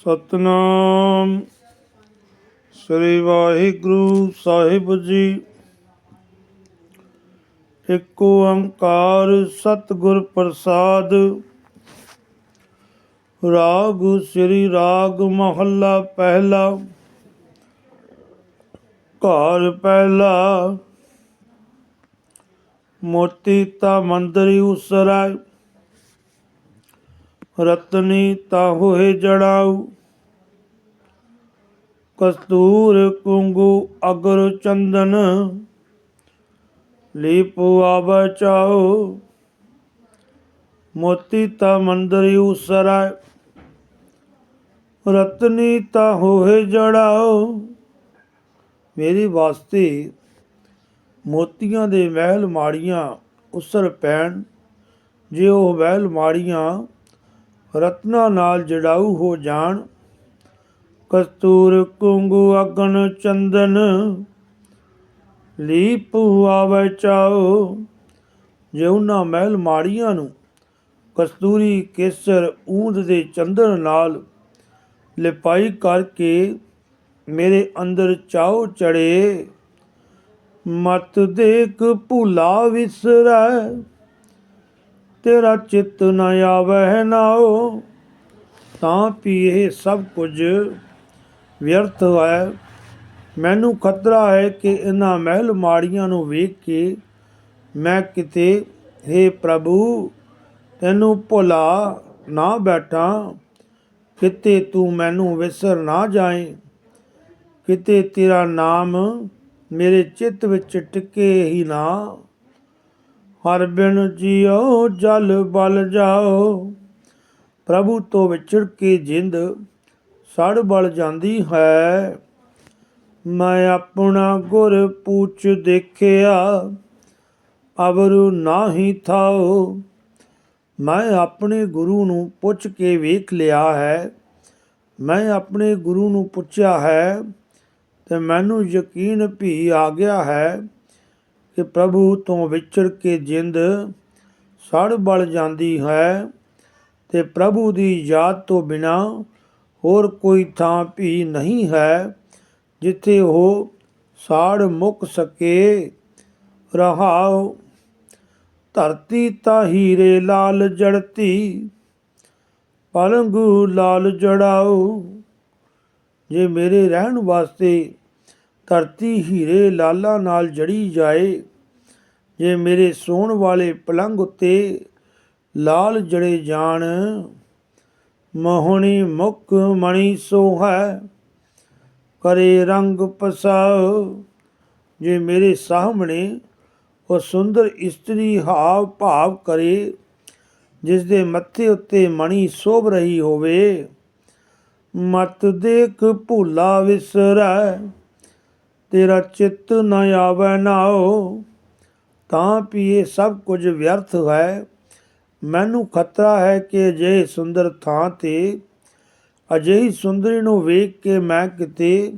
ਸਤਨਾਮ। ਸ੍ਰੀ ਵਾਹਿਗੁਰੂ ਸਾਹਿਬ ਜੀ। ਇੱਕ ਓੰਕਾਰ ਸਤਿਗੁਰ ਪ੍ਰਸਾਦ। ਰਾਗ ਸ੍ਰੀ ਰਾਗ ਮਹੱਲਾ ਪਹਿਲਾ। ਘਰ ਪਹਿਲਾ। ਮੋਤੀ ਤਾਂ ਮੰਦਰੀ ਉਸਰੈ ਰਤਨੀ ਤਾ ਹੋਏ ਜੜਾਉ ਕਸਤੂਰ ਕੁੰਗੂ ਅਗਰ ਚੰਦਨ, ਲੀਪੂ ਆਵੈ ਚਾਉ। ਮੋਤੀ ਤਾ ਮੰਦਰੀ ਉਸਰਾ ਰਤਨੀ ਤਾ ਹੋਏ ਜੜਾਉ ਮੇਰੀ ਵਾਸਤੇ ਮੋਤੀਆਂ ਦੇ ਮਹਿਲ ਮਾੜੀਆਂ ਉਸਰ ਪੈਣ। ਜੇ ਉਹ ਮਹਿਲ ਮਾੜੀਆਂ ਰਤਨਾ ਨਾਲ ਜੜਾਊ ਹੋ ਜਾਣ। ਕਸਤੂਰ ਕੁੰਗੂ ਅਗਨ, ਚੰਦਨ, ਲੀਪ ਆਵੇ ਚਾਓ ਜੇ ਮਹਿਲ ਮਾੜੀਆਂ ਨੂੰ ਕਸਤੂਰੀ ਕੇਸਰ ਊਂਦ ਦੇ ਚੰਦਨ ਨਾਲ ਲਿਪਾਈ ਕਰਕੇ ਮੇਰੇ ਅੰਦਰ ਚਾਉ ਚੜੇ, ਮਤ ਦੇਖ ਭੁਲਾ ਵਿਸਰੈ। ਤੇਰਾ ਚਿੱਤ ਨ ਆਵਹਿ ਨਾਉ ਤਾਂ ਵੀ ਇਹ ਸਭ ਕੁਝ ਵਿਅਰਥ ਹੈ ਮੈਨੂੰ ਖਤਰਾ ਹੈ ਕਿ ਇਹਨਾਂ ਮਹਿਲ ਮਾੜੀਆਂ ਨੂੰ ਵੇਖ ਕੇ ਮੈਂ ਕਿਤੇ हे ਪ੍ਰਭੂ, ਤੈਨੂੰ ਭੁਲਾ ਨਾ ਬੈਠਾ। ਕਿਤੇ ਤੂੰ ਮੈਨੂੰ ਵਿਸਰ ਨਾ ਜਾਏ, ਕਿਤੇ ਤੇਰਾ ਨਾਮ ਮੇਰੇ ਚਿੱਤ ਵਿੱਚ ਟਿਕੇ ਹੀ ਨਾ। ਹਰ ਬਿਨ ਜਿਉ ਜਲ ਬਲ ਜਾਓ। ਪ੍ਰਭੂ ਤੋਂ ਵਿਛੜ ਕੇ ਜਿੰਦ ਸੜ ਬਲ ਜਾਂਦੀ ਹੈ। ਮੈਂ ਆਪਣਾ ਗੁਰ ਪੂਛ ਦੇਖਿਆ, ਅਵਰੂ ਨਾਹੀ ਥਾਓ। ਮੈਂ ਆਪਣੇ ਗੁਰੂ ਨੂੰ ਪੁੱਛ ਕੇ ਵੇਖ ਲਿਆ ਹੈ। ਮੈਂ ਆਪਣੇ ਗੁਰੂ ਨੂੰ ਪੁੱਛਿਆ ਹੈ ਤੇ ਮੈਨੂੰ ਯਕੀਨ ਵੀ ਆ ਗਿਆ ਹੈ। ਕਿ ਪ੍ਰਭੂ ਤੋਂ ਵਿਛੜ ਕੇ ਜਿੰਦ ਸੜ ਬਲ ਜਾਂਦੀ ਹੈ ਤੇ ਪ੍ਰਭੂ ਦੀ ਯਾਦ ਤੋਂ ਬਿਨਾ ਹੋਰ ਕੋਈ ਥਾਂ ਵੀ ਨਹੀਂ ਹੈ ਜਿੱਥੇ ਉਹ ਸਾੜ ਮੁੱਕ ਸਕੇ। ਰਹਾਉ, ਧਰਤੀ ਤਾਂ ਹੀਰੇ ਲਾਲ ਜੜਤੀ, ਪਲੰਗੂ ਲਾਲ ਜੜਾਉ। ਜੇ ਮੇਰੇ ਰਹਿਣ ਵਾਸਤੇ ਧਰਤੀ ਹੀਰੇ ਲਾਲਾ ਨਾਲ ਜੜੀ ਜਾਏ ਜੇ ਮੇਰੇ ਸੋਣ ਵਾਲੇ ਪਲੰਗ ਉੱਤੇ ਲਾਲ ਜੜੇ ਜਾਣ, ਮੋਹਣੀ ਮੁਖ ਮਣੀ ਸੋਹੈ ਕਰੇ ਰੰਗ ਪਸਾਉ ਜੇ ਮੇਰੇ ਸਾਹਮਣੇ ਉਹ ਸੁੰਦਰ ਇਸਤਰੀ ਹਾਵ ਭਾਵ ਕਰੇ ਜਿਸ ਦੇ ਮੱਥੇ ਉੱਤੇ ਮਣੀ ਸੋਭ ਰਹੀ ਹੋਵੇ, ਮਤ ਦੇਖ ਭੂਲਾ ਵਿਸਰੈ, ਤੇਰਾ ਚਿੱਤ ਨ ਆਵੈ ਨਾਉ। ਤਾਂ ਵੀ ਇਹ ਸਭ ਕੁਝ ਵਿਅਰਥ ਹੈ। ਮੈਨੂੰ ਖਤਰਾ ਹੈ ਕਿ ਅਜਿਹੇ ਸੁੰਦਰ ਥਾਂ ਤੇ ਅਜਿਹੀ ਸੁੰਦਰੀ ਨੂੰ ਵੇਖ ਕੇ ਮੈਂ ਕਿਤੇ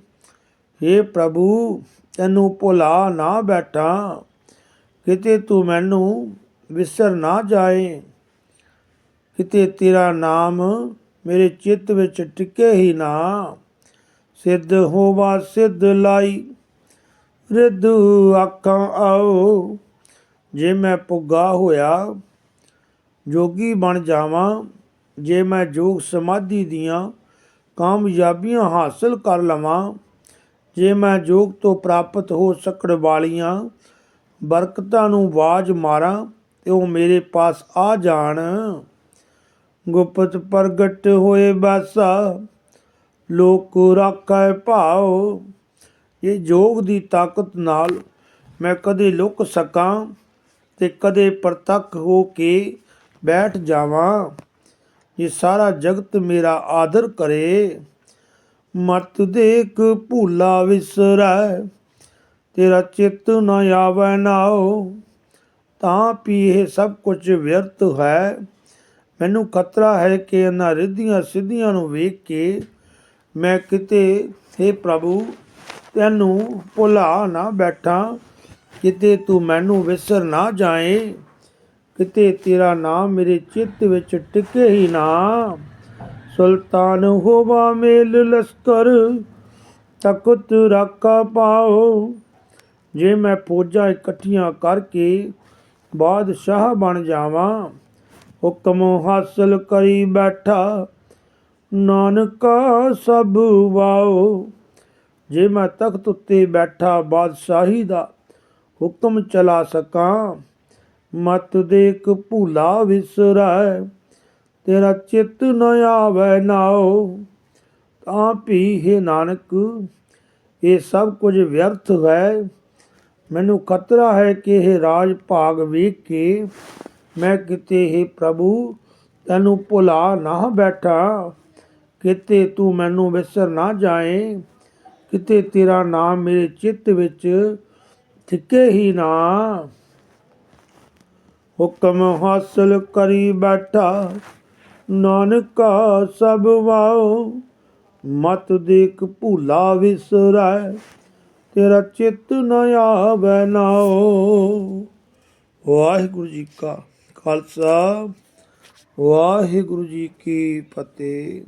हे ਪ੍ਰਭੂ, ਤੈਨੂੰ ਭੁਲਾ ਨਾ ਬੈਠਾ। ਕਿਤੇ ਤੂੰ ਮੈਨੂੰ ਵਿਸਰ ਨਾ ਜਾਏ। ਕਿਤੇ ਤੇਰਾ ਨਾਮ ਮੇਰੇ ਚਿੱਤ ਵਿੱਚ ਟਿਕੇ ਹੀ ਨਾ। ਸਿੱਧ ਹੋਵਾ, ਸਿੱਧ ਲਾਈ। ਰਿੱਧ ਆਖਾਂ ਆਓ। ਜੇ ਮੈਂ ਪੁੱਗਾ ਹੋਇਆ ਜੋਗੀ ਬਣ ਜਾਵਾਂ, ਜੇ ਮੈਂ ਜੋਗ ਸਮਾਧੀ ਦੀਆਂ ਕਾਮਯਾਬੀਆਂ ਹਾਸਲ ਕਰ ਲਵਾਂ, ਜੇ ਮੈਂ ਜੋਗ ਤੋਂ ਪ੍ਰਾਪਤ ਹੋ ਸਕਣ ਵਾਲੀਆਂ ਬਰਕਤਾਂ ਨੂੰ ਆਵਾਜ਼ ਮਾਰਾਂ, ਤੇ ਉਹ ਮੇਰੇ ਪਾਸ ਆ ਜਾਣ। ਗੁਪਤ ਪ੍ਰਗਟ ਹੋਏ ਬਾਸਾ, ਲੋਕ ਰਾਖੈ ਭਾਉ। ਇਹ ਜੋਗ ਦੀ ਤਾਕਤ ਨਾਲ ਮੈਂ ਕਦੇ ਲੁਕ ਸਕਾਂ। ਤੇ ਕਦੇ ਪ੍ਰਤੱਖ ਹੋ ਕੇ ਬੈਠ ਜਾਵਾਂ, ਜੇ ਸਾਰਾ ਜਗਤ ਮੇਰਾ ਆਦਰ ਕਰੇ ਮਤ ਦੇਖ ਭੂਲਾ ਵਿਸਰੈ, ਤੇਰਾ ਚਿੱਤ ਨ ਆਵੈ ਨਾਉ, ਤਾਂ ਵੀ ਇਹ ਸਭ ਕੁਝ ਵਿਅਰਥ ਹੈ। ਮੈਨੂੰ ਖਤਰਾ ਹੈ ਕਿ ਇਹਨਾਂ ਰਿੱਧੀਆਂ ਸਿੱਧੀਆਂ ਨੂੰ ਵੇਖ ਕੇ ਮੈਂ ਕਿਤੇ हे ਪ੍ਰਭੂ, ਤੈਨੂੰ ਭੁਲਾ ਨਾ ਬੈਠਾਂ। ਕਿਤੇ ਤੂੰ ਮੈਨੂੰ ਵਿਸਰ ਨਾ ਜਾਏ, ਕਿਤੇ ਤੇਰਾ ਨਾਮ ਮੇਰੇ ਚਿੱਤ ਵਿੱਚ ਟਿਕੇ ਹੀ ਨਾ। ਸੁਲਤਾਨ ਹੋਵਾ ਮੇਲ ਲਸਕਰ, ਤਖਤ ਰਾਖਾ ਪਾਓ। ਜੇ ਮੈਂ ਫੌਜਾਂ ਇਕੱਠੀਆਂ ਕਰਕੇ ਬਾਦਸ਼ਾਹ ਬਣ ਜਾਵਾਂ, ਹੁਕਮ ਹਾਸਲ ਕਰੀ ਬੈਠਾ। ਨਾਨਕਾ ਸਭ ਵਾਓ। ਜੇ ਮੈਂ ਤਖਤ ਉੱਤੇ ਬੈਠਾ, ਬਾਦਸ਼ਾਹੀ ਦਾ ਹੁਕਮ ਚਲਾ ਸਕਾਂ। ਮਤ ਦੇਖ ਭੂਲਾ ਵਿਸਰੈ, ਤੇਰਾ ਚਿੱਤ ਨ ਆਵੈ ਨਾਉ। ਤਾਂ ਭੀ ਹੈ ਨਾਨਕ, ਇਹ ਸਭ ਕੁਝ ਵਿਅਰਥ ਹੈ। ਮੈਨੂੰ ਖਤਰਾ ਹੈ ਕਿ ਇਹ ਰਾਜ ਭਾਗ ਵੇਖ ਕੇ ਮੈਂ ਕਿਤੇ ਹੀ ਪ੍ਰਭੂ, ਤੈਨੂੰ ਭੁਲਾ ਨਾ ਬੈਠਾ। ਕਿਤੇ ਤੂੰ ਮੈਨੂੰ ਵਿਸਰ ਨਾ ਜਾਏ, ਕਿਤੇ ਤੇਰਾ ਨਾਮ ਮੇਰੇ ਚਿੱਤ ਵਿੱਚ ਠਿਕੇ ਹੀ ਨਾ। ਹੁਕਮ ਹਾਸਲ ਕਰੀ ਬੈਠਾ, ਨਾਨਕਾ ਸਭ ਵਾਓ ਮਤ ਦੇਖ ਭੂਲਾ ਵਿਸਰੈ, ਤੇਰਾ ਚਿੱਤ ਨ ਆਵੈ ਨਾਓ ਵਾਹਿਗੁਰੂ ਜੀ ਕਾ ਖਾਲਸਾ, ਵਾਹਿਗੁਰੂ ਜੀ ਕੀ ਫਤਿਹ।